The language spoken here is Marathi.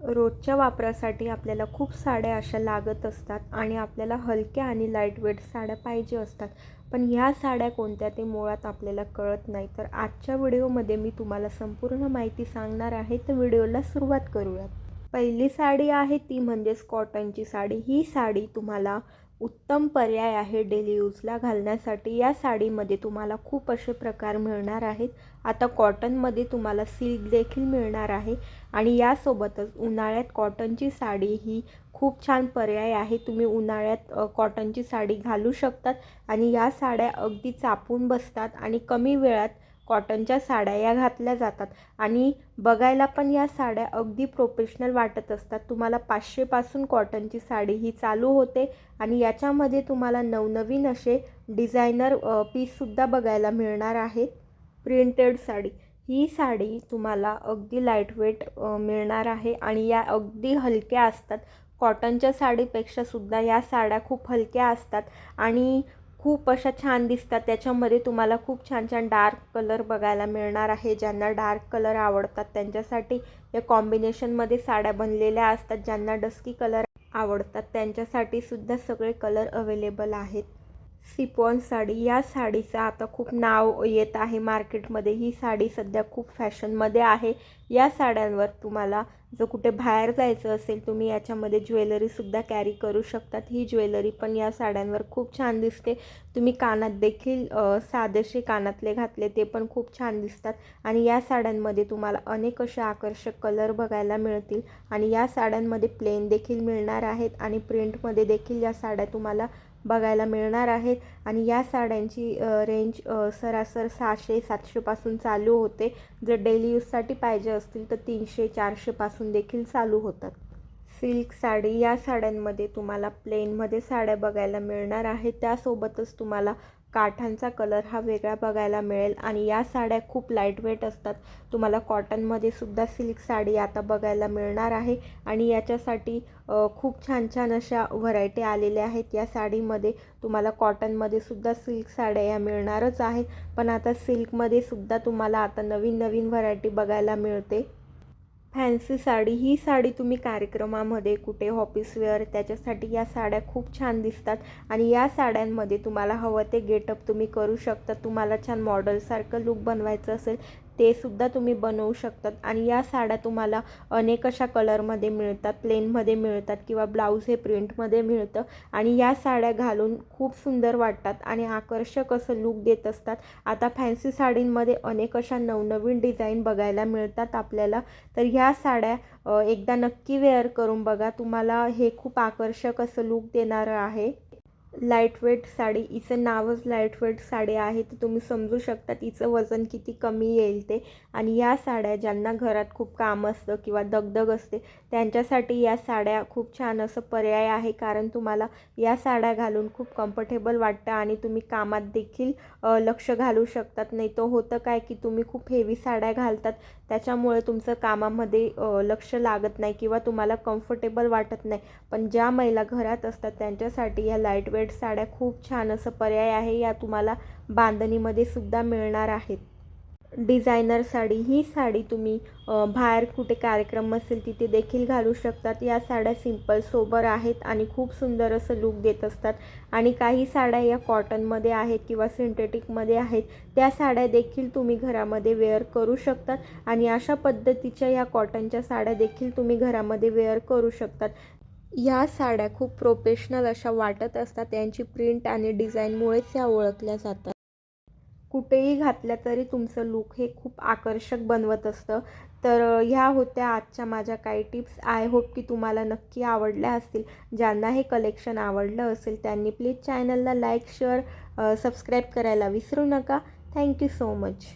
रोजच्या वापरासाठी आपल्याला खूप साड्या अशा लागत असतात आणि आपल्याला हलक्या आणि लाईटवेट साड्या पाहिजे असतात. पण ह्या साड्या कोणत्या ते मुळात आपल्याला कळत नाही. तर आजच्या व्हिडिओमध्ये मी तुम्हाला संपूर्ण माहिती सांगणार आहे. तर व्हिडिओला सुरुवात करूयात. पहिली साडी आहे ती म्हणजेच कॉटनची साडी. ही साडी तुम्हाला उत्तम पर्याय आहे डेली यूजला घालण्यासाठी. या साडीमध्ये तुम्हाला खूप असे प्रकार मिळणार आहेत. आता कॉटनमध्ये तुम्हाला सिल्क देखील मिळणार आहे. आणि यासोबतच उन्हाळ्यात कॉटनची साडी ही खूप छान पर्याय आहे. तुम्ही उन्हाळ्यात कॉटनची साडी घालू शकतात. आणि या साड्या अगदी चापून बसतात. आणि कमी वेळात कॉटनच्या साड्या या घातल्या जातात. आणि बघायला पण या साड्या अगदी प्रोफेशनल वाटत असतात. तुम्हाला पाचशेपासून कॉटनची साडी ही चालू होते आणि याच्यामध्ये तुम्हाला नवनवीन असे डिझायनर पीससुद्धा बघायला मिळणार आहेत. प्रिंटेड साडी. ही साडी तुम्हाला अगदी लाईटवेट मिळणार आहे आणि या अगदी हलक्या असतात. कॉटनच्या साडीपेक्षा सुद्धा या साड्या खूप हलक्या असतात. आणि खूप अशा छान दिसतात. त्याच्यामध्ये तुम्हाला खूप छान छान डार्क कलर बघायला मिळणार आहे. ज्यांना डार्क कलर आवडतात त्यांच्यासाठी या कॉम्बिनेशनमध्ये साड्या बनलेल्या असतात. ज्यांना डस्की कलर आवडतात त्यांच्यासाठी सुद्धा सगळे कलर अवेलेबल आहेत. सिपॉन साडी या साडीचं आता खूप नाव येत आहे मार्केटमध्ये. ही साडी सध्या खूप फॅशनमध्ये आहे. या साड्यांवर तुम्हाला जर कुठे बाहेर जायचं असेल तुम्ही याच्यामध्ये ज्वेलरीसुद्धा कॅरी करू शकतात. ही ज्वेलरी पण या साड्यांवर खूप छान दिसते. तुम्ही कानात देखील साधेसे कानातले घातले ते पण खूप छान दिसतात. आणि या साड्यांमध्ये तुम्हाला अनेक असे आकर्षक कलर बघायला मिळतील. आणि या साड्यांमध्ये प्लेन देखील मिळणार आहेत. आणि प्रिंटमध्ये देखील या साड्या तुम्हाला बघायला मिळणार आहेत. आणि या साड्यांची रेंज सरासर सहाशे सातशेपासून चालू होते. जर डेली यूजसाठी पाहिजे असतील तर तीनशे चारशेपासून देखील चालू होतात. सिल्क साडी या साड्यांमध्ये तुम्हाला प्लेनमध्ये साड्या बघायला मिळणार आहे त्यासोबतच तुम्हाला काठांचा कलर हा वेगळा बघायला मिळेल आणि या साड्या खूप लाईटवेट असतात. तुम्हाला कॉटनमध्ये सुद्धा सिल्क साडी आता बघायला मिळणार आहे आणि याच्यासाठी खूप छान छान अशा व्हरायटी आलेल्या आहेत. या साडीमध्ये तुम्हाला कॉटनमध्ये सुद्धा सिल्क साड्या या मिळणारच आहे पण आता सिल्कमध्ये सुद्धा तुम्हाला आता नवीन नवीन व्हरायटी बघायला मिळते. फॅन्सी साडी ही साडी तुम्ही कार्यक्रमामध्ये कुठे ऑफिस वेअर त्याच्यासाठी या साड्या खूप छान दिसतात. आणि या साड्यांमध्ये तुम्हाला हवं ते गेटअप तुम्ही करू शकता. तुम्हाला छान मॉडेलसारखं लुक बनवायचं असेल ते सुद्धा तुम्ही बनवू शकतात. आणि या साड्या तुम्हाला अनेक अशा कलरमध्ये मिळतात. प्लेनमध्ये मिळतात किंवा ब्लाऊज हे प्रिंटमध्ये मिळतं. आणि या साड्या घालून खूप सुंदर वाटतात आणि आकर्षक असं लुक देत असतात. आता फॅन्सी साडींमध्ये अनेक अशा नवनवीन डिझाईन बघायला मिळतात आपल्याला. तर ह्या साड्या एकदा नक्की वेअर करून बघा. तुम्हाला हे खूप आकर्षक असं लुक देणारं आहे. लाईटवेट साडी हिचं नावच लाईटवेट साडी आहे तर तुम्ही समजू शकता तिचं वजन किती कमी येईल ते. आणि या साड्या ज्यांना घरात खूप काम असतं किंवा दगदग असते त्यांच्यासाठी या साड्या खूप छान असं पर्याय आहे. कारण तुम्हाला या साड्या घालून खूप कम्फर्टेबल वाटतं आणि तुम्ही कामात देखील लक्ष घालू शकतात. नाही तर होतं काय की तुम्ही खूप हेवी साड्या घालतात त्याच्यामुळे तुमचं कामामध्ये लक्ष लागत नाही किंवा तुम्हाला कम्फर्टेबल वाटत नाही. पण ज्या महिला घरात असतात त्यांच्यासाठी या लाईटवेट साड्या खूप छान असं पर्याय आहे या तुम्हाला बांधणीमध्ये सुद्धा मिळणार आहेत. डिझायनर साडी ही साडी तुम्ही बाहेर कुठे कार्यक्रम असेल तिथे देखील घालू शकतात. या साड्या सिंपल सोबर आहेत आणि खूप सुंदर असं लुक देत असतात. आणि काही साड्या या कॉटनमध्ये आहेत किंवा सिंथेटिकमध्ये आहेत त्या साड्या देखील तुम्ही घरामध्ये वेअर करू शकतात. आणि अशा पद्धतीच्या या कॉटनच्या साड्या देखील तुम्ही घरामध्ये वेअर करू शकतात. ह्या साड्या खूप प्रोफेशनल अशा वाटत असतात. यांची प्रिंट आणि डिझाईनमुळेच ह्या ओळखल्या जातात. कुठेही घातल्या तरी तुमचं लुक हे खूप आकर्षक बनवत असतं. तर ह्या होत्या आजच्या माझ्या काही टिप्स आय होप की तुम्हाला नक्की आवडल्या असतील. ज्यांना हे कलेक्शन आवडलं असेल त्यांनी प्लीज चॅनलला लाईक शेअर सबस्क्राईब करायला विसरू नका. Thank you so much